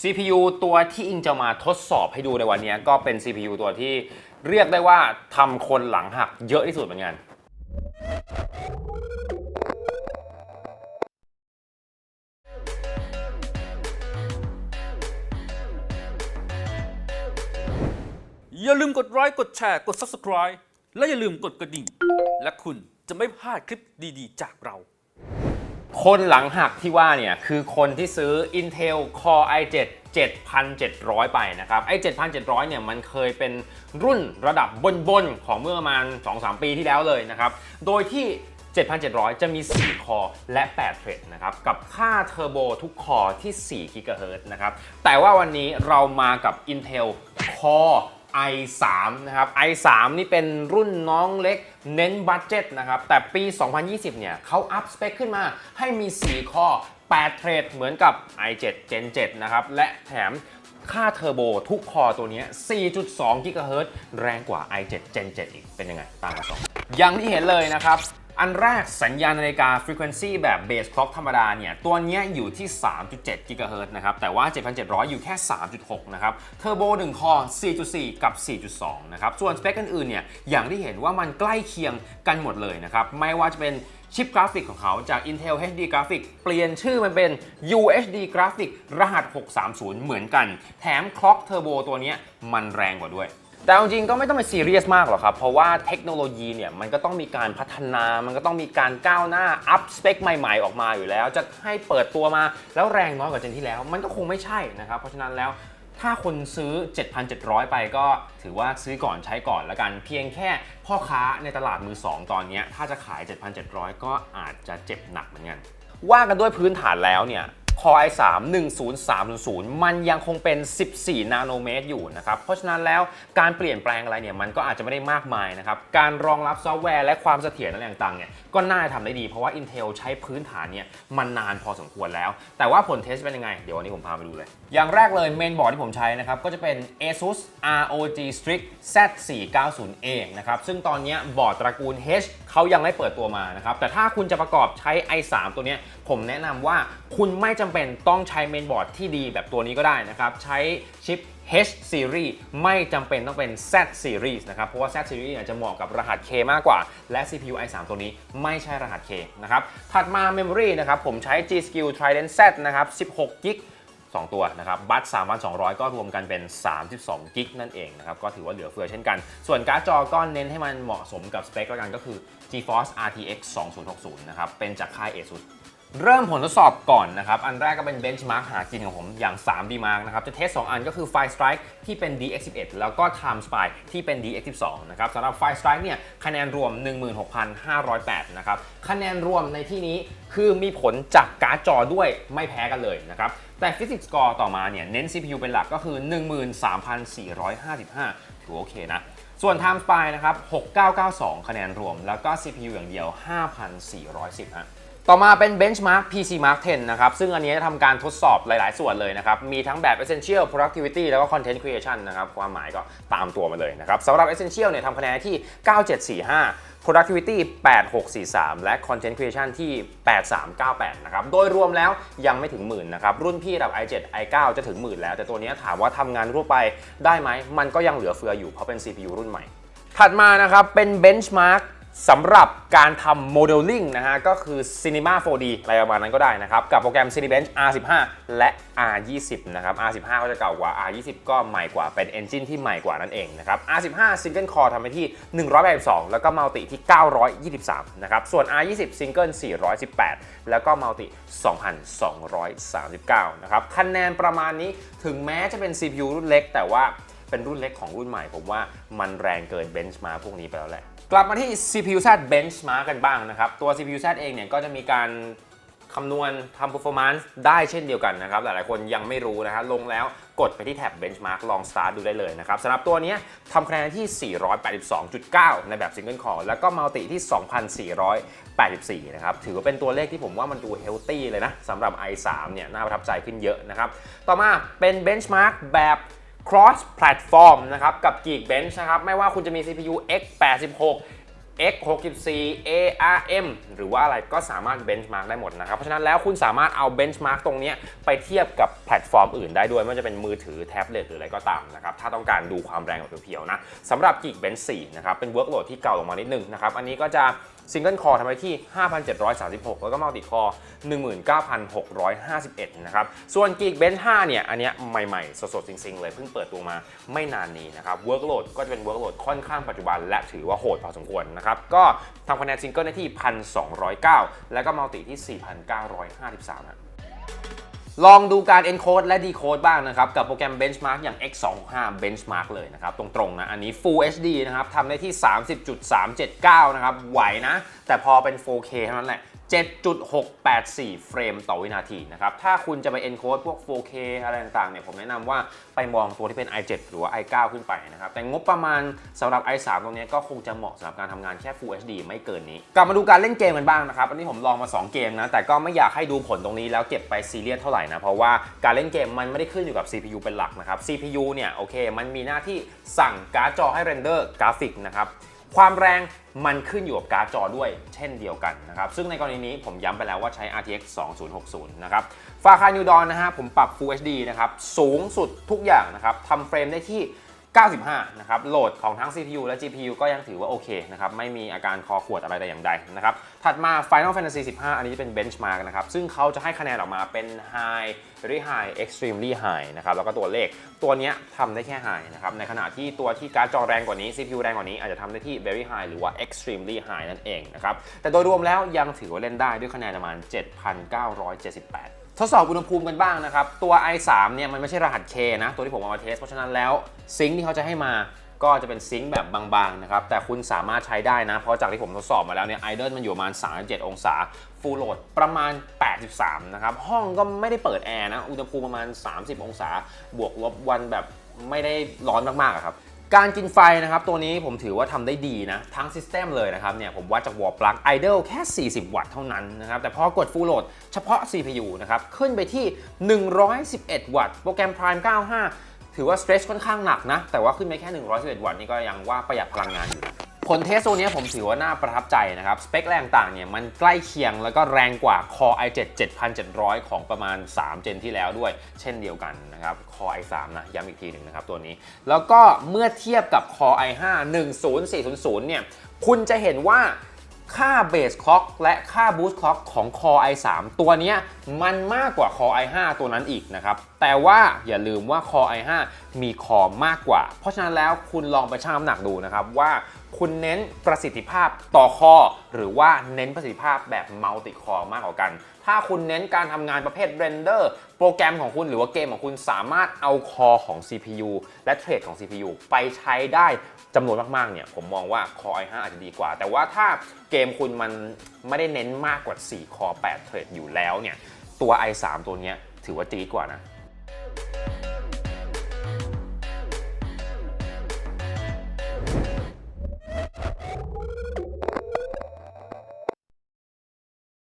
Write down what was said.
CPU ตัวที่อิงจะมาทดสอบให้ดูในวันนี้ ก็เป็น CPU ตัวที่เรียกได้ว่าทำคนหลังหักเยอะที่สุดเหมือนกันอย่าลืมกดไลค์กดแชร์กด Subscribe และอย่าลืมกดกระดิ่ง และคุณจะไม่พลาดคลิปดีๆ จากเรา คนหลังหักที่ว่าเนี่ย คือคนที่ซื้อ Intel Core i7 7700 ไปนะครับ ไอ้ 7700 เนี่ย มันเคยเป็นรุ่นระดับบนๆ ของเมื่อประมาณ 2-3 ปีที่แล้วเลยนะครับ โดยที่ 7700 จะมี 4 คอและ 8 เทรดนะครับ กับค่าเทอร์โบทุกคอที่4 GHz นะครับ แต่ว่าวันนี้เรามากับ Intel Core i3 นะครับ i3 นี่เป็นรุ่นน้องเล็กเน้นบัตเจ็ตนะครับ แต่ปี 2020 เนี่ยเขาอัพสเปคขึ้นมาให้มี 4 ข้อ 8 เทรดเหมือนกับ i7 Gen 7 นะครับ และแถมค่าเทอร์โบทุกคอตัวนี้ 4.2 GHz แรงกว่า i7 Gen 7 อีก เป็นยังไงตามมาสองอย่างที่เห็นเลยนะครับ อันแรกสัญญาณนาฬิกา Frequency แบบ Base Clock ธรรมดาเนี่ย ตัวนี้อยู่ที่ 3.7 GHz นะครับ แต่ว่า 7,700 อยู่แค่ 3.6 นะครับ เทอร์โบ1คอ 4.4 กับ 4.2 นะครับ ส่วนสเปคอื่นๆเนี่ย อย่างที่เห็นว่ามันใกล้เคียงกันหมดเลยนะครับ ไม่ว่าจะเป็นชิปกราฟิกของเขาจาก Intel HD Graphic เปลี่ยนชื่อมันเป็น UHD Graphic รหัส 630 เหมือนกัน แถม Clock Turbo ตัวนี้มันแรงกว่าด้วย แต่จริงๆก็ไม่ต้องไปซีเรียสมากหรอกครับ เพราะว่าเทคโนโลยีเนี่ยมันก็ต้องมีการพัฒนา มันก็ต้องมีการก้าวหน้า อัพสเปคใหม่ ๆ ออกมาอยู่แล้ว จะให้เปิดตัวมาแล้วแรงน้อยกว่าเจนที่แล้ว มันก็คงไม่ใช่นะครับ เพราะฉะนั้นแล้วถ้าคนซื้อ 7,700 ไปก็ถือว่าซื้อก่อนใช้ก่อนละกัน เพียงแค่พ่อค้าในตลาดมือ 2 ตอนนี้ถ้าจะขาย 7,700 ก็อาจจะเจ็บหนักเหมือนกัน ว่ากันด้วยพื้นฐานแล้วเนี่ย Core i3 10300 มันยังคงเป็น 14 นาโนเมตรอยู่นะครับ เพราะฉะนั้นแล้วการเปลี่ยนแปลงอะไรเนี่ยมันก็อาจจะไม่ได้มากมายนะครับ การรองรับซอฟต์แวร์และความเสถียรอะไรต่างๆเนี่ยก็น่าจะทำได้ดีเพราะว่า Intel ใช้พื้นฐานเนี่ยมันนานพอสมควรแล้ว แต่ว่าผลเทสเป็นยังไง เดี๋ยววันนี้ผมพาไปดูเลย อย่างแรกเลยเมนบอร์ดที่ผมใช้นะครับก็จะเป็น ASUS ROG Strix Z490A นะครับซึ่งตอนนี้บอร์ดตระกูล H เขายังไม่เปิดตัวมานะครับแต่ถ้าคุณจะประกอบใช้ i3 ตัวเนี้ยผมแนะนำว่าคุณไม่จำเป็นต้องใช้เมนบอร์ดที่ดีแบบตัวนี้ก็ได้นะครับ ใช้ชิป H series ไม่จำเป็นต้องเป็น Z series นะครับ เพราะว่า Z series เนี่ยจะเหมาะกับรหัส K มากกว่า และ CPU i3 ตัวนี้ไม่ใช่รหัส K นะครับ ถัดมา Memory นะครับ ผมใช้ G Skill Trident Z นะครับ16 g b 2 ตัวนะครับ บัต3,200ก็รวมกันเป็น 32กิกนั่นเองนะครับ ก็ถือว่าเหลือเฟือเช่นกัน ส่วนการ์ดจอก็เน้นให้มันเหมาะสมกับสเปคแล้วกันก็คือ GeForce RTX 2060 นะครับ เป็นจากค่าย ASUS เริ่มผลทดสอบก่อนนะครับ อันแรกก็เป็น benchmark หากินของผมอย่าง 3D Mark นะครับ จะเทส 2 อันก็คือ Fire Strike ที่เป็น DX11 แล้วก็ Time Spy ที่เป็น DX12 นะครับสำหรับ Fire Strike เนี่ยคะแนนรวม 16,508 นะครับ คะแนนรวมในที่นี้คือมีผลจากการ์ดจอด้วยไม่แพ้กันเลยนะครับ แต่ Physics Score ต่อมาเนี่ยเน้น CPU เป็นหลักก็คือ 13,455 ถือว่าโอเคนะส่วน Time Spy นะครับ 6992 คะแนนรวม แล้วก็ CPU อย่างเดียว 5,410ฮะ ต่อมาเป็น Benchmark PC Mark 10 นะครับ ซึ่งอันนี้จะทำการทดสอบหลาย ๆ ส่วนเลยนะครับ มีทั้งแบบ Essential Productivity แล้วก็ Content Creation นะครับ ความหมายก็ตามตัวมาเลยนะครับสำหรับ Essential เนี่ยทำคะแนนที่ 9745 Productivity 8643 และ Content Creation ที่ 8398 นะครับ โดยรวมแล้วยังไม่ถึงหมื่นนะครับ รุ่นพี่ระดับ i7 i9 จะถึงหมื่นแล้ว แต่ตัวนี้ถามว่าทำงานทั่วไปได้ไหม มันก็ยังเหลือเฟืออยู่เพราะเป็น CPU รุ่นใหม่ ถัดมานะครับเป็น benchmark สำหรับการทำโมเดลลิ่งนะฮะก็คือ Cinema 4D อะไรประมาณนั้นก็ได้นะครับ กับโปรแกรม Cinebench R15 และ R20 นะครับ R15 ก็จะเก่ากว่า R20 ก็ใหม่กว่าเป็น Engine ที่ใหม่กว่านั่นเองนะครับ R15 Single Core ทำไปที่ 182 แล้วก็ Multi ที่ 923 นะครับ ส่วน R20 Single 418 แล้วก็ Multi 2,239 นะครับคะแนนประมาณนี้ถึงแม้จะเป็น CPU รุ่นเล็ก แต่ว่าเป็นรุ่นเล็กของรุ่นใหม่ ผมว่ามันแรงเกิน Benchmark พวกนี้ไปแล้วแหละ กลับมาที่ CPU Z Benchmark กันบ้างนะครับ ตัว CPU Z เองเนี่ยก็จะมีการคำนวณทำ performance ได้เช่นเดียวกันนะครับ หลายๆคนยังไม่รู้นะฮะลงแล้วกดไปที่แท็บ benchmark ลอง start ดูได้เลยนะครับสำหรับตัวนี้ทำคะแนนที่ 482.9 ในแบบ single core แล้วก็ multi ที่ 2,484 นะครับ ถือว่าเป็นตัวเลขที่ผมว่ามันดู healthy เลยนะสำหรับ i3 เนี่ยน่าประทับใจขึ้นเยอะนะครับ ต่อมาเป็น benchmark แบบ cross platform นะครับ กับ Geekbench นะครับ ไม่ว่าคุณจะมี CPU X86 X64 ARM หรือว่าอะไรก็สามารถ benchmark ได้หมดนะครับ เพราะฉะนั้นแล้วคุณสามารถเอา benchmark ตรงนี้ไปเทียบกับแพลตฟอร์มอื่นได้ด้วย ไม่ว่าจะเป็นมือถือแท็บเล็ตหรืออะไรก็ตามนะครับ ถ้าต้องการดูความแรงแบบเพียวๆนะสำหรับ Geekbench 4 นะครับ เป็น workload ที่เก่าลงมานิดนึงนะครับ อันนี้ก็จะ Single Core ทำไว้ที่ 5,736 แล้วก็ Multi Core 19,651 นะครับ ส่วน Geekbench 5เนี่ย อันเนี้ยใหม่ๆ สดๆจริงๆ เลยเพิ่งเปิดตัวมาไม่นานนี้นะครับ Workload ก็จะเป็น Workload ค่อนข้างปัจจุบัน และถือว่าโหดพอสมควรนะครับ ก็ทำคะแนนซิงเกิลได้ที่ 1,209 แล้วก็มัลติที่ 4,953นะ ลองดูการ encode และ decode บ้างนะครับ กับโปรแกรม benchmark อย่าง x25 benchmark เลยนะครับ ตรงๆนะ อันนี้ full HD นะครับทำได้ที่ 30.379 นะครับ ไหวนะ แต่พอเป็น 4K เท่านั้นแหละ 7.684 เฟรมต่อวินาทีนะครับ ถ้าคุณจะไป encode พวก 4K อะไรต่างๆเนี่ย ผมแนะนำว่าไปมองตัวที่เป็น i7 หรือว่า i9 ขึ้นไปนะครับ แต่งบประมาณสำหรับ i3 ตรงนี้ก็คงจะเหมาะสำหรับการทำงานแค่ Full HD ไม่เกินนี้ กลับมาดูการเล่นเกมกันบ้างนะครับ อันนี้ผมลองมา 2 เกมนะ แต่ก็ไม่อยากให้ดูผลตรงนี้แล้วเก็บไปซีเรียสเท่าไหร่นะ เพราะว่าการเล่นเกมมันไม่ได้ขึ้นอยู่กับ CPU เป็นหลักนะครับ CPU เนี่ยโอเค มันมีหน้าที่สั่งการ์ดจอให้เรนเดอร์กราฟิกนะครับ ความแรงมันขึ้นอยู่กับการ์ดจอด้วยเช่นเดียวกันนะครับ ซึ่งในกรณีนี้ผมย้ำไปแล้วว่าใช้ RTX 2060 นะครับฟาคานิวดอนนะฮะผมปรับ Full HD นะครับ สูงสุดทุกอย่างนะครับทำเฟรมได้ที่ 95 นะครับ โหลดของทั้ง CPU และ GPU ก็ยังถือว่าโอเคนะครับ ไม่มีอาการคอขวดอะไรแต่อย่างใดนะครับ ถัดมา Final Fantasy 15 อันนี้จะเป็น benchmark นะครับ ซึ่งเขาจะให้คะแนนออกมาเป็น high very high extremely high นะครับ แล้วก็ตัวเลข ตัวนี้ทำได้แค่ high นะครับ ในขณะที่ตัวที่การ์ดจอแรงกว่านี้ CPU แรงกว่านี้อาจจะทำได้ที่ very high หรือว่า extremely high นั่นเองนะครับ แต่โดยรวมแล้วยังถือว่าเล่นได้ด้วยคะแนนประมาณ 7,978 ทดสอบอุณหภูมิกันบ้างนะครับ ตัว i3 เนี่ยมันไม่ใช่รหัส K นะ ตัวที่ผมเอามาเทส เพราะฉะนั้นแล้วซิงค์ที่เขาจะให้มาก็จะเป็นซิงค์แบบบางๆนะครับ แต่คุณสามารถใช้ได้นะ เพราะจากที่ผมทดสอบมาแล้วเนี่ยไอเดิลมันอยู่ประมาณ 37 องศา ฟูลโหลดประมาณ 83 นะครับ ห้องก็ไม่ได้เปิดแอร์นะ อุณหภูมิประมาณ 30 องศา บวกลบวันแบบไม่ได้ร้อนมากๆครับ การกินไฟนะครับ ตัวนี้ผมถือว่าทำได้ดีนะ ทั้งซิสเต็มเลยนะครับเนี่ยผมวัดจากวอลปลั๊กไอดลแค่ 40 วัตต์เท่านั้นนะครับ แต่พอกดฟูลโหลดเฉพาะ CPU นะครับ ขึ้นไปที่ 111 วัตต์ โปรแกรม Prime 95 ถือว่า stretch ค่อนข้างหนักนะ แต่ว่าขึ้นไปแค่ 111 วัตต์นี่ก็ยังว่าประหยัดพลังงานอยู่ ผลเทสตัวนี้ผมถือว่าน่าประทับใจนะครับ สเปคแรงต่างเนี่ยมันใกล้เคียงแล้วก็แรงกว่า Core i7 7700 ของประมาณ 3 เจนที่แล้วด้วย เช่นเดียวกันนะครับ Core i3 นะย้ำอีกทีหนึ่งนะครับตัวนี้ แล้วก็เมื่อเทียบกับ Core i5 10400 เนี่ย คุณจะเห็นว่าค่าเบสค l ็อกและค่าบูสต์ค l ็อกของ Core i3 ตัวนี้มันมากกว่า Core i5 ตัวนั้นอีกนะครับ แต่ว่าอย่าลืมว่า Core i5 มีคอมากกว่า เพราะฉะนั้นแล้วคุณลองไปชั่งน้ำหนักดูนะครับว่า คุณเน้นประสิทธิภาพต่อคอ หรือว่าเน้นประสิทธิภาพแบบมัลติคอมากกว่ากัน ถ้าคุณเน้นการทำงานประเภทเรนเดอร์โปรแกรมของคุณหรือว่าเกมของคุณสามารถเอาคอของ CPU และเทรดของ CPU ไปใช้ได้จำนวนมากๆเนี่ยผมมองว่า Core i5 อาจจะดีกว่า แต่ว่าถ้าเกมคุณมันไม่ได้เน้นมากกว่า 4 คอ 8 เทรดอยู่แล้วเนี่ยตัว i3 ตัวนี้ถือว่าจีกว่านะ